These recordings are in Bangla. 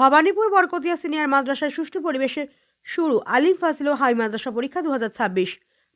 ভবানীপুর বরকতিয়া সিনিয়র মাদ্রাসায় সুষ্ঠু পরিবেশে শুরু আলিম ফাজিল ও হাই মাদ্রাসা পরীক্ষা দু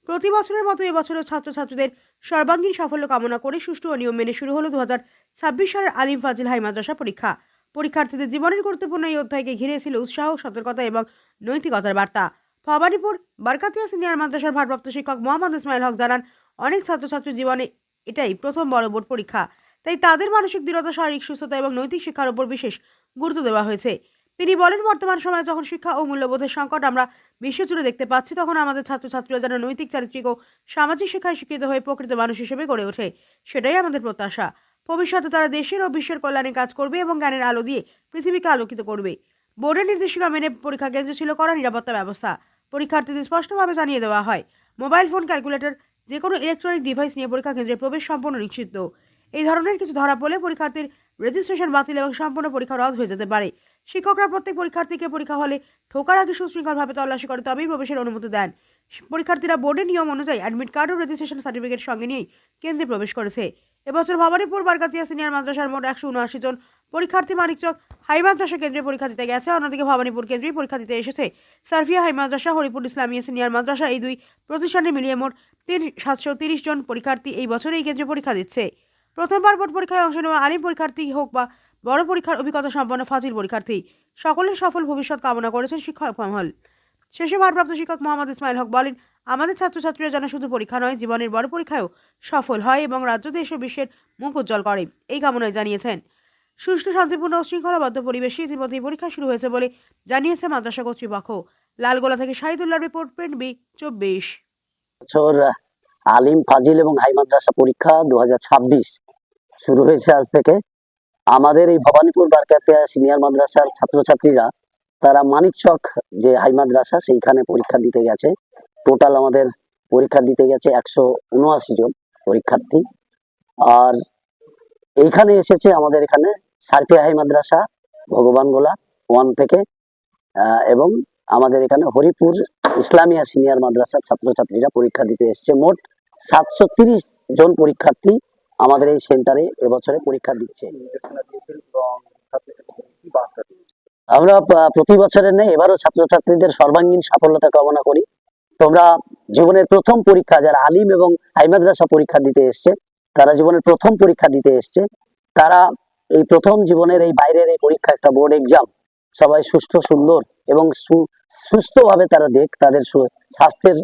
প্রতি বছরের মতো এবছরও ছাত্রছাত্রীদের সর্বাঙ্গীন সাফল্য কামনা করে সুষ্ঠু ও নিয়ম মেনে শুরু হলো দুহাজার ছাব্বিশ সালের আলিম ফাজিল হাই মাদ্রাসা পরীক্ষা। পরীক্ষার্থীদের জীবনের গুরুত্বপূর্ণ এই অধ্যায়কে ঘিরে ছিল উৎসাহ, সতর্কতা এবং নৈতিকতার বার্তা। ভবানীপুর বারকাতিয়া সিনিয়র মাদ্রাসার ভারপ্রাপ্ত শিক্ষক মোহাম্মদ ইসমাইল হক জানান, অনেক ছাত্রছাত্রীর জীবনে এটাই প্রথম বড় বোর্ড পরীক্ষা। তাই তাদের মানসিক দৃঢ়তা, শারীরিক সুস্থতা এবং নৈতিক শিক্ষার উপর বিশেষ গুরুত্ব দেওয়া হয়েছে। তিনি বলেন, বর্তমান সময়ে যখন শিক্ষা ও মূল্যবোধের সংকট আমরা বিশ্বজুড়ে দেখতে পাচ্ছি, তখন আমাদের ছাত্রছাত্রীরা যেন নৈতিক, চারিত্রিক ও সামাজিক শিক্ষায় শিক্ষিত হয়ে প্রকৃত মানুষ হিসেবে গড়ে ওঠে, সেটাই আমাদের প্রত্যাশা। ভবিষ্যতে তারা দেশের ও বিশ্বের কল্যাণে কাজ করবে এবং জ্ঞানের আলো দিয়ে পৃথিবীকে আলোকিত করবে। বোর্ডের নির্দেশিকা মেনে পরীক্ষা কেন্দ্রে ছিল করা নিরাপত্তা ব্যবস্থা। পরীক্ষার্থীদের স্পষ্টভাবে জানিয়ে দেওয়া হয়, মোবাইল ফোন ক্যালকুলেটর যে কোনো ইলেকট্রনিক ডিভাইস নিয়ে পরীক্ষা কেন্দ্রে প্রবেশ সম্পূর্ণ নিশ্চিত এই ধরনের কিছু ধরা পড়লে পরীক্ষার্থীর রেজিস্ট্রেশন বাতিল এবং সম্পূর্ণ পরীক্ষা রদ হয়ে যেতে পারে। শিক্ষকরা প্রত্যেক পরীক্ষার্থীকে পরীক্ষা হলে ঠোকার আগে সুশৃঙ্খলভাবে তল্লাশি করে তবেই প্রবেশের অনুমতি দেন। পরীক্ষার্থীরা বোর্ডের নিয়ম অনুযায়ী অ্যাডমিট কার্ড ও রেজিস্ট্রেশন সার্টিফিকেট সঙ্গে নিয়েই কেন্দ্রে প্রবেশ করেছে। এবছর ভবানীপুর, বারকাতিয়া সিনিয়র মাদ্রাসার মোট একশো উনআশি জন পরীক্ষার্থী মানিকচক হাই মাদ্রাসা কেন্দ্রে পরীক্ষা দিতে গেছে। অন্যদিকে ভবানীপুর কেন্দ্রেই পরীক্ষা দিতে এসেছে সার্ফিয়া হাই মাদ্রাসা, হরিপুর ইসলামিয়া সিনিয়র মাদ্রাসা। এই দুই প্রতিষ্ঠানে মিলিয়ে মোট তিন সাতশো তিরিশ জন পরীক্ষার্থী এই বছর এই কেন্দ্রে পরীক্ষা দিচ্ছে। প্রথমবার বোর্ড পরীক্ষায় অংশ নেওয়া আলিম পরীক্ষার্থী হোক বা বড় পরীক্ষার অভিজ্ঞতা সম্পন্ন ফাজিল পরীক্ষার্থী সকলের সফল ভবিষ্যৎ কামনা করেছেন শিক্ষক মহল শেষে ভারপ্রাপ্ত শিক্ষক মোহাম্মদ ইসমাইল হক বলেন, আমাদের ছাত্রছাত্রীরা যেন শুধু পরীক্ষা নয়, জীবনের বড় পরীক্ষায়ও সফল হয় এবং রাজ্য দেশ ও বিশ্বের মুখ উজ্জ্বল করে, এই কামনায় জানিয়েছেন। সুষ্ঠু, শান্তিপূর্ণ ও শৃঙ্খলাবদ্ধ পরিবেশে ইতিমধ্যেই পরীক্ষা শুরু হয়েছে বলে জানিয়েছে মাদ্রাসা কর্তৃপক্ষ। লালগোলা থেকে শাহিদুল্লাহ রিপোর্ট, প্রিন্ট বি, চব্বিশ। আলিম, ফাজিল এবং হাই মাদ্রাসা পরীক্ষা দুহাজার ছাব্বিশ। শুরু হয়েছে আজ থেকে। আমাদের এই ভবানীপুর বারকাতিয়া সিনিয়র মাদ্রাসার ছাত্রছাত্রীরা, তারা মানিকচক যে হাই মাদ্রাসা, সেইখানে পরীক্ষা দিতে গেছে। টোটাল আমাদের পরীক্ষা দিতে গেছে একশো উনআশি জন পরীক্ষার্থী। আর এইখানে এসেছে আমাদের এখানে সার্ফিয়া হাই মাদ্রাসা ভগবানগোলা ওয়ান থেকে এবং আমাদের এখানে হরিপুর ইসলামিয়া সিনিয়র মাদ্রাসার ছাত্রছাত্রীরা পরীক্ষা দিতে এসছে। মোট সাতশো জন পরীক্ষার্থী আমাদের এই সেন্টারে এবছরে পরীক্ষা দিচ্ছে। আমরা প্রতি বছরের নেই এবারও ছাত্রছাত্রীদের সর্বাঙ্গীন সাফল্যতা কামনা করি। তোমরা জীবনের প্রথম পরীক্ষা যারা আলিম এবং হাই মাদ্রাসা পরীক্ষা দিতে এসছে, তারা জীবনের প্রথম পরীক্ষা দিতে এসছে। তারা এই প্রথম জীবনের এই বাইরের এই পরীক্ষা একটা বোর্ড এক্সাম। সবাই সুষ্ঠু সুন্দর এবং সুস্থভাবে তারা দেখ, তাদের স্বাস্থ্যের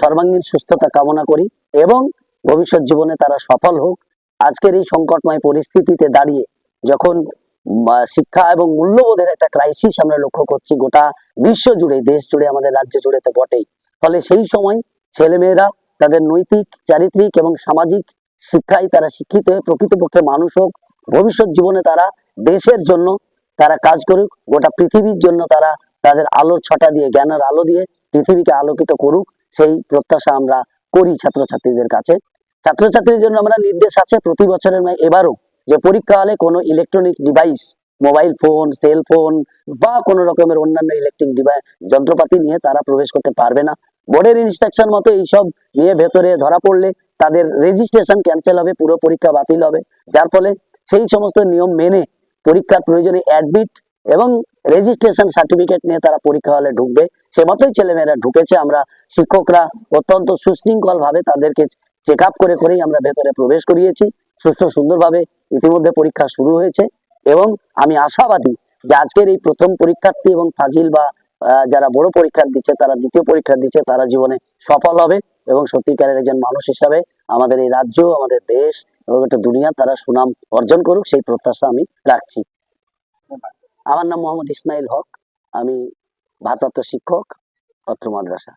সর্বাঙ্গীন সুস্থতা কামনা করি এবং ভবিষ্যৎ জীবনে তারা সফল হোক। আজকের এই সংকটময় পরিস্থিতিতে দাঁড়িয়ে যখন শিক্ষা এবং মূল্যবোধের একটা ক্রাইসিস আমরা লক্ষ্য করছি, গোটা বিশ্ব জুড়ে, দেশ জুড়ে, আমাদের রাজ্য জুড়ে তো বটেই। ফলে সেই সময় ছেলেমেয়েরা তাদের নৈতিক, চারিত্রিক এবং সামাজিক শিক্ষায় তারা শিক্ষিত হয়ে প্রকৃতপক্ষে মানুষ হোক। ভবিষ্যৎ জীবনে তারা দেশের জন্য তারা কাজ করুক, গোটা পৃথিবীর জন্য তারা তাদের আলোর ছটা দিয়ে, জ্ঞানের আলো দিয়ে পৃথিবীকে আলোকিত করুক। সেই প্রত্যাশা আমরা করি ছাত্রছাত্রীদের কাছে। ছাত্রছাত্রীদের জন্য আমরা নির্দেশ আছে প্রতি বছরের ন্যায় এবারও যে পরীক্ষা হলে কোনো electronic device mobile phone cell phone বা কোনো রকমের অন্যান্য ইলেকট্রিক ডিভাইস যন্ত্রপাতি নিয়ে তারা প্রবেশ করতে পারবে না। বোর্ডের ইনস্ট্রাকশন মতো এইসব নিয়ে ভেতরে ধরা পড়লে তাদের রেজিস্ট্রেশন ক্যান্সেল হবে, পুরো পরীক্ষা বাতিল হবে। যার ফলে সেই সমস্ত নিয়ম মেনে পরীক্ষার প্রয়োজনে অ্যাডমিট এবং রেজিস্ট্রেশন সার্টিফিকেট নিয়ে তারা পরীক্ষা হলে ঢুকবে। সে মতোই ছেলেমেয়েরা ঢুকেছে। আমরা শিক্ষকরা অত্যন্ত সুশৃঙ্খল ভাবে তাদেরকে চেক আপ করে করেই আমরা ভেতরে প্রবেশ করিয়েছি। সুস্থ সুন্দরভাবে ইতিমধ্যে পরীক্ষা শুরু হয়েছে এবং আমি আশাবাদী যে আজকের এই প্রথম পরীক্ষার্থী এবং ফাজিল বা যারা বড় পরীক্ষা দিচ্ছে, তারা দ্বিতীয় পরীক্ষা দিচ্ছে, তারা জীবনে সফল হবে এবং সত্যিকারের একজন মানুষ হিসাবে আমাদের এই রাজ্য, আমাদের দেশ এবং একটা দুনিয়া তারা সুনাম অর্জন করুক, সেই প্রত্যাশা আমি রাখছি। আমার নাম মোহাম্মদ ইসমাইল হক আমি ভারপ্রাপ্ত শিক্ষক অত্র মাদ্রাসা।